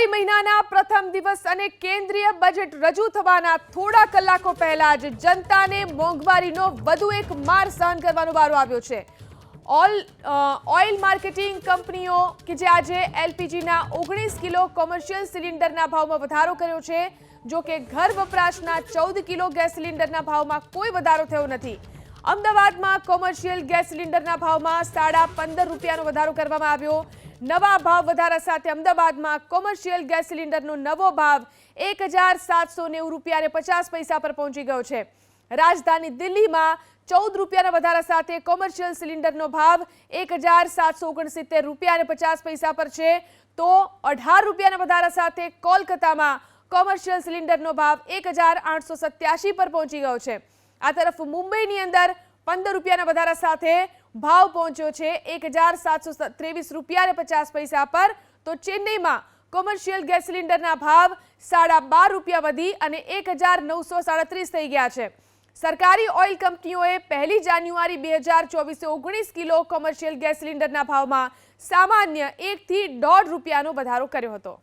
જાન્યુઆરી મહિનાના પ્રથમ દિવસ અને કેન્દ્રીય બજેટ રજૂ થવાના થોડા કલાકો પહેલા જ જનતાને મોંઘવારીનો વધુ એક માર સહન કરવાનો વારો આવ્યો છે. ઓલ ઓઇલ માર્કેટિંગ કંપનીઓ કે જે આજે એલપીજીના ઓગણીસ કિલો કોમર્શિયલ સિલિન્ડરના ભાવમાં વધારો કર્યો છે, જો કે ઘર વપરાશના ચૌદ કિલો ગેસ સિલિન્ડરના ભાવમાં કોઈ વધારો થયો નથી. અમદાવાદમાં કોમર્શિયલ ગેસ સિલિન્ડરના ભાવમાં સાડા પંદર રૂપિયાનો વધારો કરવામાં આવ્યો. નવા ભાવ વધારા સાથે અમદાવાદમાં કોમર્શિયલ ગેસ સિલિન્ડરનો નવો ભાવ એક હજાર સાતસો નેવું રૂપિયા અને પચાસ પૈસા પર પહોંચી ગયો છે. રાજધાની દિલ્હીમાં ચૌદ રૂપિયાના વધારા સાથે કોમર્શિયલ સિલિન્ડરનો ભાવ એક હજાર સાતસો ઓગણસિત્તેર રૂપિયા અને પચાસ પૈસા પર છે. તો અઢાર રૂપિયાના વધારા સાથે કોલકાતામાં કોમર્શિયલ સિલિન્ડરનો ભાવ એક હજાર આઠસો સત્યાસી પર પહોંચી ગયો છે. આ તરફ મુંબઈની અંદર પંદર રૂપિયાના વધારા સાથે ભાવ પહોંચ્યો છે. એક હજાર સાતસો ત્રેવીસ રૂપિયા પચાસ પૈસા પર. તો ચેન્નઈમાં કોમર્શિયલ ગેસ સિલિન્ડરના ભાવ સાડા બાર રૂપિયા વધી અને એક હજાર નવસો સાડત્રીસ થઈ ગયા છે. સરકારી ઓઇલ કંપનીઓએ પહેલી જાન્યુઆરી બે હજાર ચોવીસે ઓગણીસ કિલો કોમર્શિયલ ગેસ સિલિન્ડરના ભાવમાં સામાન્ય એકથી દોઢ રૂપિયાનો વધારો કર્યો હતો.